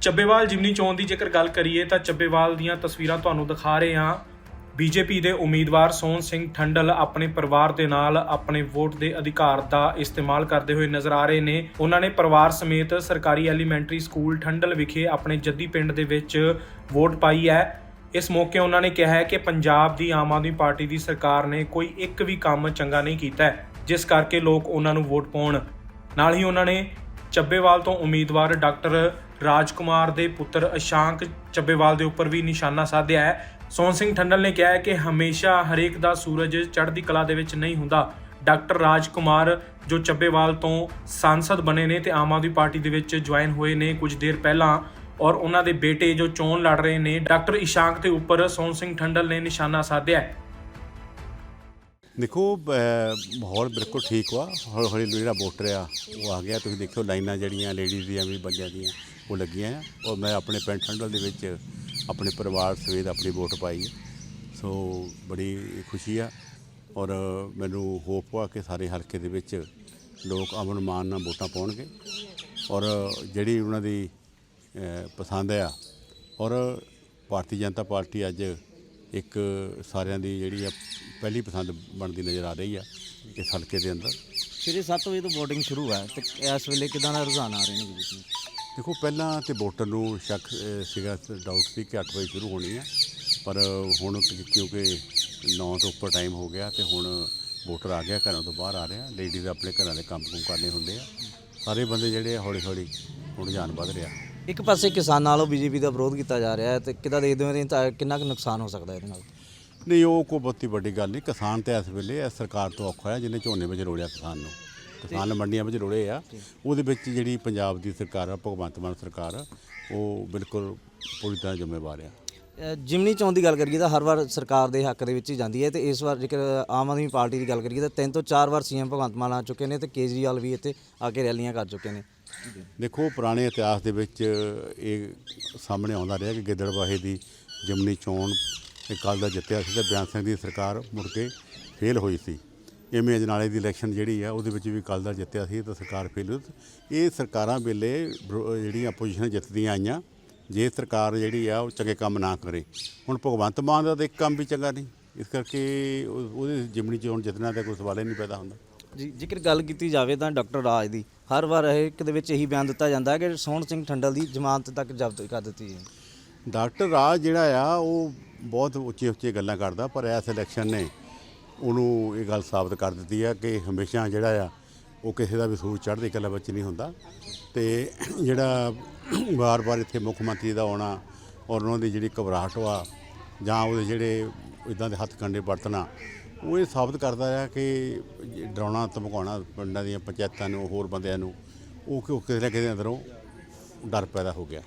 ਚੱਬੇਵਾਲ ਜਿਮਨੀ ਚੋਣ ਦੀ ਜੇਕਰ ਗੱਲ ਕਰੀਏ ਤਾਂ ਚੱਬੇਵਾਲ ਦੀਆਂ ਤਸਵੀਰਾਂ ਤੁਹਾਨੂੰ ਦਿਖਾ ਰਹੇ ਹਾਂ। ਬੀਜੇਪੀ ਦੇ ਉਮੀਦਵਾਰ ਸੋਹਣ ਸਿੰਘ ਠੰਡਲ ਆਪਣੇ ਪਰਿਵਾਰ ਦੇ ਨਾਲ ਆਪਣੇ ਵੋਟ ਦੇ ਅਧਿਕਾਰ ਦਾ ਇਸਤੇਮਾਲ ਕਰਦੇ ਹੋਏ ਨਜ਼ਰ ਆ ਰਹੇ ਨੇ। ਉਹਨਾਂ ਨੇ ਪਰਿਵਾਰ ਸਮੇਤ ਸਰਕਾਰੀ ਐਲੀਮੈਂਟਰੀ ਸਕੂਲ ਠੰਡਲ ਵਿਖੇ ਆਪਣੇ ਜੱਦੀ ਪਿੰਡ ਦੇ ਵਿੱਚ ਵੋਟ ਪਾਈ ਹੈ। ਇਸ ਮੌਕੇ ਉਹਨਾਂ ਨੇ ਕਿਹਾ ਹੈ ਕਿ ਪੰਜਾਬ ਦੀ ਆਮ ਆਦਮੀ ਪਾਰਟੀ ਦੀ ਸਰਕਾਰ ਨੇ ਕੋਈ ਇੱਕ ਵੀ ਕੰਮ ਚੰਗਾ ਨਹੀਂ ਕੀਤਾ ਜਿਸ ਕਰਕੇ ਲੋਕ ਉਹਨਾਂ ਨੂੰ ਵੋਟ ਪਾਉਣ। ਨਾਲ ਹੀ ਉਹਨਾਂ ਨੇ ਚੱਬੇਵਾਲ ਤੋਂ ਉਮੀਦਵਾਰ ਡਾਕਟਰ ਰਾਜਕੁਮਾਰ ਦੇ ਪੁੱਤਰ ਅਸ਼ਾਂਕ ਚੱਬੇਵਾਲ ਦੇ ਉੱਪਰ ਵੀ ਨਿਸ਼ਾਨਾ ਸਾਧਿਆ ਹੈ। ਸੋਹਣ ਸਿੰਘ ਠੰਡਲ ਨੇ ਕਿਹਾ ਹੈ ਕਿ ਹਮੇਸ਼ਾ ਹਰੇਕ ਦਾ ਸੂਰਜ ਚੜ੍ਹਦੀ ਕਲਾ ਦੇ ਵਿੱਚ ਨਹੀਂ ਹੁੰਦਾ। ਡਾਕਟਰ ਰਾਜਕੁਮਾਰ ਜੋ ਚੱਬੇਵਾਲ ਤੋਂ ਸੰਸਦ ਬਣੇ ਨੇ ਤੇ ਆਮ ਆਦਮੀ ਪਾਰਟੀ ਦੇ ਵਿੱਚ ਜੁਆਇਨ ਹੋਏ ਨੇ ਕੁਝ ਦੇਰ ਪਹਿਲਾਂ ਔਰ ਉਹਨਾਂ ਦੇ ਬੇਟੇ ਜੋ ਚੋਣ ਲੜ ਰਹੇ ਨੇ, ਡਾਕਟਰ ਇਸ਼ਾਂਕ ਦੇ ਉੱਪਰ ਸੋਹਣ ਸਿੰਘ ਠੰਡਲ ਨੇ ਨਿਸ਼ਾਨਾ ਸਾਧਿਆ ਹੈ। ਦੇਖੋ ਮਾਹੌਲ ਬਿਲਕੁਲ ਠੀਕ ਵਾ। ਹੌਲੀ ਹੌਲੀ ਜਿਹੜਾ ਵੋਟਰ ਆ ਉਹ ਆ ਗਿਆ। ਤੁਸੀਂ ਦੇਖੋ ਲਾਈਨਾਂ ਜਿਹੜੀਆਂ, ਲੇਡੀਜ਼ ਦੀਆਂ ਵੀ ਬੰਦਿਆਂ ਦੀਆਂ। ਉਹ ਲੱਗੀਆਂ ਆ ਔਰ ਮੈਂ ਆਪਣੇ ਪਿੰਡ ਠੰਡਲ ਦੇ ਵਿੱਚ ਆਪਣੇ ਪਰਿਵਾਰ ਸਮੇਤ ਆਪਣੀ ਵੋਟ ਪਾਈ ਹੈ। ਸੋ ਬੜੀ ਖੁਸ਼ੀ ਆ ਔਰ ਮੈਨੂੰ ਹੋਪ ਆ ਕਿ ਸਾਰੇ ਹਲਕੇ ਦੇ ਵਿੱਚ ਲੋਕ ਅਮਨ ਮਾਨ ਨਾਲ ਵੋਟਾਂ ਪਾਉਣਗੇ ਔਰ ਜਿਹੜੀ ਉਹਨਾਂ ਦੀ ਪਸੰਦ ਆ ਔਰ ਭਾਰਤੀ ਜਨਤਾ ਪਾਰਟੀ ਅੱਜ ਇੱਕ ਸਾਰਿਆਂ ਦੀ ਜਿਹੜੀ ਆ ਪਹਿਲੀ ਪਸੰਦ ਬਣਦੀ ਨਜ਼ਰ ਆ ਰਹੀ ਆ ਇਸ ਹਲਕੇ ਦੇ ਅੰਦਰ। ਸਵੇਰੇ 7 ਵਜੇ ਤੋਂ VOTING ਸ਼ੁਰੂ ਹੈ ਤੇ ਇਸ ਵੇਲੇ ਕਿਦਾਂ ਦਾ ਰੁਝਾਨ ਆ ਰਹੇ ਨੇ ਬੀਜੇਪੀ ਨੂੰ ਦੇਖੋ ਪਹਿਲਾਂ ਤੇ ਵੋਟਰ ਨੂੰ ਸ਼ੱਕ ਸੀਗਾ ਡਾਊਟ ਸੀ ਕਿ 8 ਵਜੇ ਸ਼ੁਰੂ ਹੋਣੀ ਆ ਪਰ ਹੁਣ ਕਿਉਂਕਿ 9 ਤੋਂ ਉੱਪਰ ਟਾਈਮ ਹੋ ਗਿਆ ਤੇ ਹੁਣ ਵੋਟਰ ਆ ਗਿਆ ਘਰਾਂ ਤੋਂ ਬਾਹਰ ਆ ਰਿਹਾ। ਲੇਡੀਜ਼ ਆਪਣੇ ਘਰਾਂ ਦੇ ਕੰਮ ਕੁਮ ਕਰਨੇ ਹੁੰਦੇ ਆ। ਸਾਰੇ ਬੰਦੇ ਜਿਹੜੇ ਆ ਹੌਲੀ ਹੌਲੀ ਹੁਣ ਰੁਝਾਨ ਵੱਧ ਰਿਹਾ। ਇੱਕ ਪਾਸੇ ਕਿਸਾਨਾਂ ਨਾਲੋਂ ਬੀਜੇਪੀ ਦਾ ਵਿਰੋਧ ਕੀਤਾ ਜਾ ਰਿਹਾ ਹੈ ਤੇ ਕਿਦਾਂ ਦੇਖਦੇ ਹੋ ਇਹਦੇ ਕਿੰਨਾ ਕੁ ਨੁਕਸਾਨ ਹੋ ਸਕਦਾ ਇਹਦੇ ਨਾਲ? ਨਹੀਂ ਉਹ ਕੋਈ ਬਹੁਤੀ ਵੱਡੀ ਗੱਲ ਨਹੀਂ। ਕਿਸਾਨ ਤੇ ਇਸ ਵੇਲੇ ਇਸ ਸਰਕਾਰ ਤੋਂ ਔਖਾ ਹੈ ਜਿਹਨੇ ਝੋਨੇ ਵਿੱਚ ਰੋੜਿਆ ਕਿਸਾਨ ਨੂੰ। ਕਿਸਾਨ ਮੰਡੀਆਂ ਵਿੱਚ ਰੋੜੇ ਆ। ਉਹਦੇ ਵਿੱਚ ਜਿਹੜੀ ਪੰਜਾਬ ਦੀ ਸਰਕਾਰ ਆ ਭਗਵੰਤ ਮਾਨ ਸਰਕਾਰ ਆ ਉਹ ਬਿਲਕੁਲ ਪੂਰੀ ਤਰ੍ਹਾਂ ਜ਼ਿੰਮੇਵਾਰ ਆ। ਜਿਮਨੀ ਚੋਣ ਦੀ ਗੱਲ ਕਰੀਏ ਤਾਂ ਹਰ ਵਾਰ ਸਰਕਾਰ ਦੇ ਹੱਕ ਦੇ ਵਿੱਚ ਹੀ ਜਾਂਦੀ ਹੈ ਤੇ ਇਸ ਵਾਰ ਜੇਕਰ ਆਮ ਆਦਮੀ ਪਾਰਟੀ ਦੀ ਗੱਲ ਕਰੀਏ ਤਾਂ ਤਿੰਨ ਤੋਂ ਚਾਰ ਵਾਰ ਸੀਐਮ ਭਗਵੰਤ ਮਾਨ ਆ ਚੁੱਕੇ ਨੇ ਤੇ ਕੇਜਰੀਵਾਲ ਵੀ ਇੱਥੇ ਆ ਕੇ ਰੈਲੀਆਂ ਕਰ ਚੁੱਕੇ ਨੇ। ਦੇਖੋ ਪੁਰਾਣੇ ਇਤਿਹਾਸ ਦੇ ਵਿੱਚ ਇਹ ਸਾਹਮਣੇ ਆਉਂਦਾ ਰਿਹਾ ਕਿ ਗਿੱਦੜਬਾਹੇ ਦੀ ਜਮਨੀ ਚੋਣ ਕੱਲ ਦਾ ਜਿੱਤਿਆ ਸੀ ਤੇ ਬਿਆਨ ਸਿੰਘ ਦੀ ਸਰਕਾਰ ਮੁੜ ਕੇ ਫੇਲ ਹੋਈ ਸੀ। ਐਵੇਂ ਅਜਨਾਲੇ ਦੀ ਇਲੈਕਸ਼ਨ ਜਿਹੜੀ ਆ ਉਹਦੇ ਵਿੱਚ ਵੀ ਕੱਲ ਦਾ ਜਿੱਤਿਆ ਸੀ ਤਾਂ ਸਰਕਾਰ ਫੇਲ ਇਹ ਸਰਕਾਰਾਂ ਵੇਲੇ ਜਿਹੜੀਆਂ ਆਪੋਜੀਸ਼ਨ ਜਿੱਤਦੀਆਂ ਆਈਆਂ ਜੇ ਸਰਕਾਰ ਜਿਹੜੀ ਆ ਉਹ ਚੰਗੇ ਕੰਮ ਨਾ ਕਰੇ। ਹੁਣ ਭਗਵੰਤ ਮਾਨ ਦਾ ਤਾਂ ਇੱਕ ਕੰਮ ਵੀ ਚੰਗਾ ਨਹੀਂ ਇਸ ਕਰਕੇ ਉਹ- ਉਹਦੇ ਜਿਮਨੀ ਚੋਣ ਜਿੱਤਣਾ ਤਾਂ ਕੋਈ ਸਵਾਲ ਹੀ ਨਹੀਂ ਪੈਦਾ ਹੁੰਦਾ। ਜੀ ਜੇਕਰ ਗੱਲ ਕੀਤੀ ਜਾਵੇ ਤਾਂ ਡਾਕਟਰ ਰਾਜ ਦੀ ਹਰ ਵਾਰ ਇਹ ਇੱਕ ਦੇ ਵਿੱਚ ਇਹੀ ਬਿਆਨ ਦਿੱਤਾ ਜਾਂਦਾ ਹੈ ਕਿ ਸੋਹਣ ਸਿੰਘ ਠੰਡਲ ਦੀ ਜ਼ਮਾਨਤ ਤੱਕ ਜ਼ਬਤ ਕਰ ਦਿੱਤੀ ਹੈ। ਡਾਕਟਰ ਰਾਜ ਜਿਹੜਾ ਆ ਉਹ ਬਹੁਤ ਉੱਚੇ ਉੱਚੇ ਗੱਲਾਂ ਕਰਦਾ ਪਰ ਇਸ ਇਲੈਕਸ਼ਨ ਨੇ ਉਹਨੂੰ ਇਹ ਗੱਲ ਸਾਬਤ ਕਰ ਦਿੱਤੀ ਆ ਕਿ ਹਮੇਸ਼ਾ ਜਿਹੜਾ ਆ, ਉਹ ਕਿਸੇ ਦਾ ਵੀ ਸੂਰ ਚੜ੍ਹਦੀ ਕਲਾ ਵਿੱਚ ਨਹੀਂ ਹੁੰਦਾ। ਤੇ ਜਿਹੜਾ ਵਾਰ-ਵਾਰ ਇੱਥੇ ਮੁੱਖ ਮੰਤਰੀ ਦਾ ਆਉਣਾ ਔਰ ਉਹਨਾਂ ਦੀ ਜਿਹੜੀ ਘਬਰਾਹਟ ਵਾ ਜਾਂ ਉਹਦੇ ਜਿਹੜੇ ਇਦਾਂ ਦੇ ਹੱਥ ਕੰਡੇ ਵਰਤਣਾ, ਉਹ ਇਹ ਸਾਬਤ ਕਰਦਾ ਆ ਕਿ ਡਰਾਉਣਾ, ਧਮਕਾਉਣਾ ਪਿੰਡਾਂ ਦੀਆਂ ਪੰਚਾਇਤਾਂ ਨੂੰ, ਹੋਰ ਬੰਦਿਆਂ ਨੂੰ, ਉਹ ਕਿ ਉਹ ਕਿਸੇ ਨਾ ਕਿਸੇ ਅੰਦਰੋਂ ਡਰ ਪੈਦਾ ਹੋ ਗਿਆ।